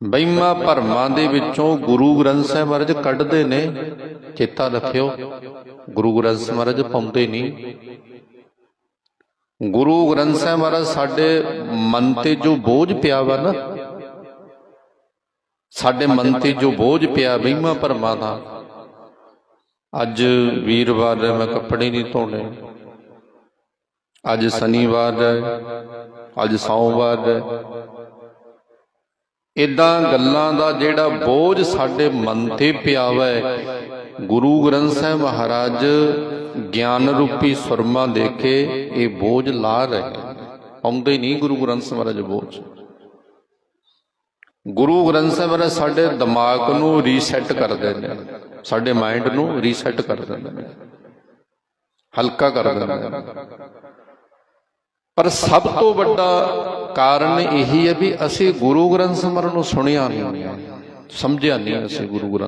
ਬਈਮਾ ਭਰਮਾਂ ਦੇ ਵਿੱਚੋਂ ਗੁਰੂ ਗ੍ਰੰਥ ਸਾਹਿਬ ਮਹਾਰਾਜ ਕੱਢਦੇ ਨੇ, ਚੇਤਾ ਰੱਖਿਓ, ਗੁਰੂ ਗ੍ਰੰਥ ਸਾਹਿਬ ਮਹਾਰਾਜ ਪਾਉਂਦੇ ਨਹੀਂ। ਗੁਰੂ ਗ੍ਰੰਥ ਸਾਹਿਬ ਮਹਾਰਾਜ ਸਾਡੇ ਮਨ ਤੇ ਜੋ ਬੋਝ ਪਿਆ ਵਾ ਨਾ, ਸਾਡੇ ਮਨ ਤੇ ਜੋ ਬੋਝ ਪਿਆ ਬਈਮਾ ਭਰਮਾਂ ਦਾ, ਅੱਜ ਵੀਰਵਾਰ ਹੈ, ਮੈਂ ਕੱਪੜੇ ਨਹੀਂ ਧੋਣੇ। ਅੱਜ ਸ਼ਨੀਵਾਰ ਹੈ, ਅੱਜ ਸੋਮਵਾਰ ਹੈ ਇਦਾਂ ਗੱਲਾਂ ਦਾ ਜਿਹੜਾ ਬੋਝ ਸਾਡੇ ਮਨ ਤੇ ਪਿਆ ਵਾ ਗੁਰੂ ਗ੍ਰੰਥ ਸਾਹਿਬ ਮਹਾਰਾਜ ਗਿਆਨ ਰੂਪੀ ਸੁਰਮਾ ਦੇ ਕੇ ਇਹ ਬੋਝ ਲਾ ਰਹੇ ਆਉਂਦੇ ਨਹੀਂ ਗੁਰੂ ਗ੍ਰੰਥ ਸਾਹਿਬ ਮਹਾਰਾਜ ਬੋਝ। ਗੁਰੂ ਗ੍ਰੰਥ ਸਾਹਿਬ ਮਹਾਰਾਜ ਸਾਡੇ ਦਿਮਾਗ ਨੂੰ ਰੀਸੈਟ ਕਰਦੇ ਨੇ। ਸਾਡੇ ਮਾਈਂਡ ਨੂੰ ਰੀਸੈਟ ਕਰ ਦਿੰਦੇ ਨੇ। ਹਲਕਾ ਕਰ ਦਿੰਦੇ ਨੇ। ਪਰ ਸਭ ਤੋਂ ਵੱਡਾ ਕਾਰਨ ਇਹੀ ਹੈ ਵੀ ਅਸੀਂ ਗੁਰੂ ਗ੍ਰੰਥ ਸਾਹਿਬ ਨੂੰ ਸੁਣਿਆ ਨਹੀਂ, ਸਮਝਿਆ ਨਹੀਂ ਅਸੀਂ ਗੁਰੂ ਗ੍ਰੰਥ।